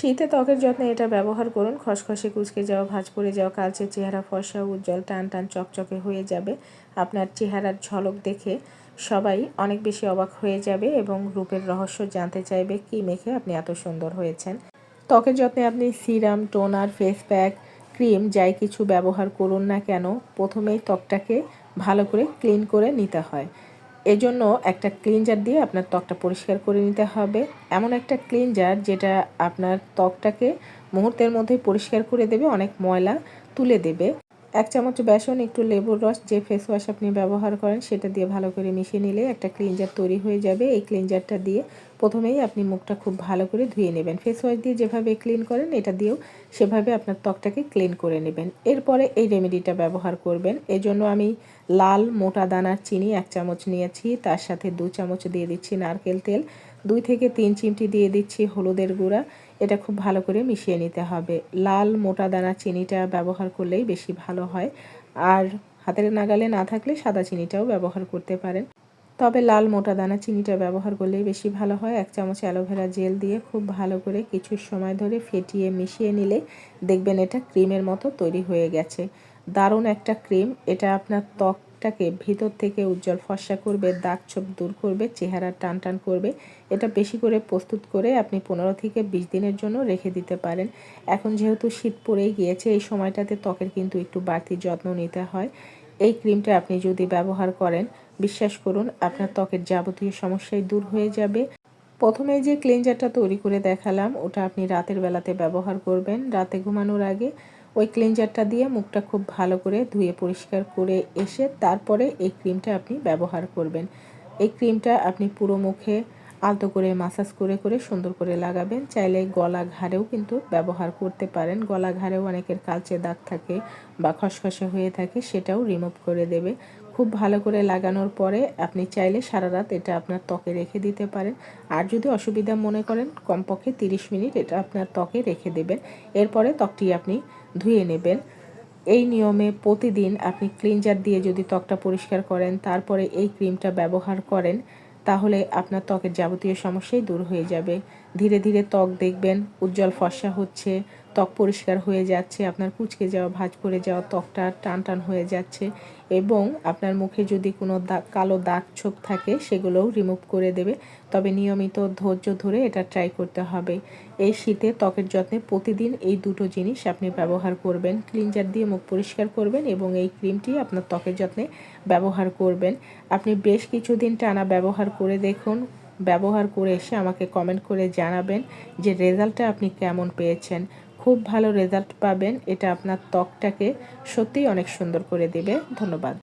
শীতে ত্বকের যত্নে এটা ব্যবহার করুন। খসখসে কুচকে যাওয়া, ভাঁজ পড়ে যাওয়া, কালচে চেহারা ফর্সা, উজ্জ্বল, টান টান, চকচকে হয়ে যাবে। আপনার চেহারার ঝলক দেখে সবাই অনেক বেশি অবাক হয়ে যাবে এবং রূপের রহস্য জানতে চাইবে কি মেখে আপনি এত সুন্দর হয়েছেন। ত্বকের যত্নে আপনি serum, toner, face pack, cream যাই কিছু ব্যবহার করুন না কেন, প্রথমেই ত্বকটাকে ভালো করে ক্লিন করে নিতে হয়। এজন্য একটা ক্লিনজার দিয়ে আপনার ত্বকটা পরিষ্কার করে নিতে হবে। এমন একটা ক্লিনজার যেটা আপনার ত্বকটাকে মুহূর্তের মধ্যে পরিষ্কার করে দেবে, অনেক ময়লা তুলে দেবে। এক চামচ বেসন, একটু লেবুর রস, যে ফেস ওয়াশ আপনি ব্যবহার করেন সেটা দিয়ে ভালো করে মিশিয়ে নিলে একটা ক্লিনজার তৈরি হয়ে যাবে। এই ক্লিনজারটা দিয়ে প্রথমেই আপনি মুখটা খুব ভালো করে ধুয়ে নেবেন। ফেস ওয়াশ দিয়ে যেভাবে ক্লিন করেন, এটা দিয়েও সেভাবে আপনার ত্বকটাকে ক্লিন করে নেবেন। এরপরে এই রেমেডিটা ব্যবহার করবেন। এজন্য আমি লাল মোটা দানার চিনি এক চামচ নিয়েছি, তার সাথে দু চামচ দিয়ে দিচ্ছি নারকেল তেল। দুই থেকে তিন চিমটি দিয়ে দিচ্ছি হলুদের গুঁড়া। এটা খুব ভালো করে মিশিয়ে নিতে হবে। লাল মোটা দানা চিনিটা ব্যবহার করলেই বেশি ভালো হয়। আর হাতের নাগালে না থাকলে সাদা চিনিটাও ব্যবহার করতে পারেন। তবে লাল মোটা দানা চিনিটা ব্যবহার করলেই বেশি ভালো হয়। এক চামচ অ্যালোভেরা জেল দিয়ে খুব ভালো করে কিছু সময় ধরে ফেটিয়ে মিশিয়ে নিলে দেখবেন এটা ক্রিমের মতো তৈরি হয়ে গেছে। দারুণ একটা ক্রিম। এটা আপনার ত্বকটাকে ভিতর থেকে উজ্জ্বল ফর্সা করবে, দাগ ছোপ দূর করবে চেহারা টান টান করবে। এটা বেশি করে প্রস্তুত করে আপনি পনেরো থেকে বিশ দিনের জন্য রেখে দিতে পারেন। এখন যেহেতু শীত পড়েই গিয়েছে, এই সময়টাতে ত্বকের কিন্তু একটু বাড়তি যত্ন নিতে হয়। এই ক্রিমটা আপনি যদি ব্যবহার করেন, বিশ্বাস করুন, আপনার ত্বকের যাবতীয় সমস্যাই দূর হয়ে যাবে। প্রথমে যে ক্লিনজারটা তৈরি করে দেখালাম, ওটা আপনি রাতের বেলাতে ব্যবহার করবেন। রাতে ঘুমানোর আগে ওই ক্লিনজারটা দিয়ে মুখটা খুব ভালো করে ধুয়ে পরিষ্কার করে এসে তারপরে এই ক্রিমটা আপনি ব্যবহার করবেন। এই ক্রিমটা আপনি পুরো মুখে আলতো করে মাসাজ করে করে সুন্দর করে লাগাবেন। চাইলে গলা ঘাড়েও কিন্তু ব্যবহার করতে পারেন। গলা ঘাড়েও অনেকের কালচে দাগ থাকে বা খসখসে হয়ে থাকে, সেটাও রিমুভ করে দেবে। খুব ভালো করে লাগানোর পরে আপনি চাইলে সারা রাত এটা আপনার ত্বকে রেখে দিতে পারেন। আর যদি অসুবিধা মনে করেন, কমপক্ষে তিরিশ মিনিট এটা আপনার ত্বকে রেখে দেবেন। এরপরে ত্বকটি আপনি ধুয়ে নেবেন। এই নিয়মে প্রতিদিন আপনি ক্লিনজার দিয়ে যদি ত্বকটা পরিষ্কার করেন, তারপরে এই ক্রিমটা ব্যবহার করেন, তাহলে আপনার ত্বকের যাবতীয় সমস্যাই দূর হয়ে যাবে। ধীরে ধীরে ত্বক দেখবেন, উজ্জ্বল ফর্সা হচ্ছে ত্বক পরিষ্কার হয়ে যাচ্ছে, আপনার কুচকে যাওয়া, ভাঁজ পড়ে যাওয়া ত্বকটা টান টান হয়ে যাচ্ছে এবং আপনার মুখে যদি কোনো দাগ কালো দাগ ছোপ থাকে সেগুলোও রিমুভ করে দেবে। তবে নিয়মিত ধৈর্য ধরে এটা ট্রাই করতে হবে। এই শীতে ত্বকের যত্নে প্রতিদিন এই দুটো জিনিস আপনি ব্যবহার করবেন। ক্লিনজার দিয়ে মুখ পরিষ্কার করবেন এবং এই ক্রিমটি আপনার ত্বকের যত্নে ব্যবহার করবেন। আপনি বেশ কিছুদিন টানা ব্যবহার করে দেখুন। ব্যবহার করে এসে আমাকে কমেন্ট করে জানাবেন যে রেজাল্টটা আপনি কেমন পেয়েছেন। খুব ভালো রেজাল্ট পাবেন। এটা আপনার ত্বকটাকে সত্যিই অনেক সুন্দর করে দেবে। ধন্যবাদ।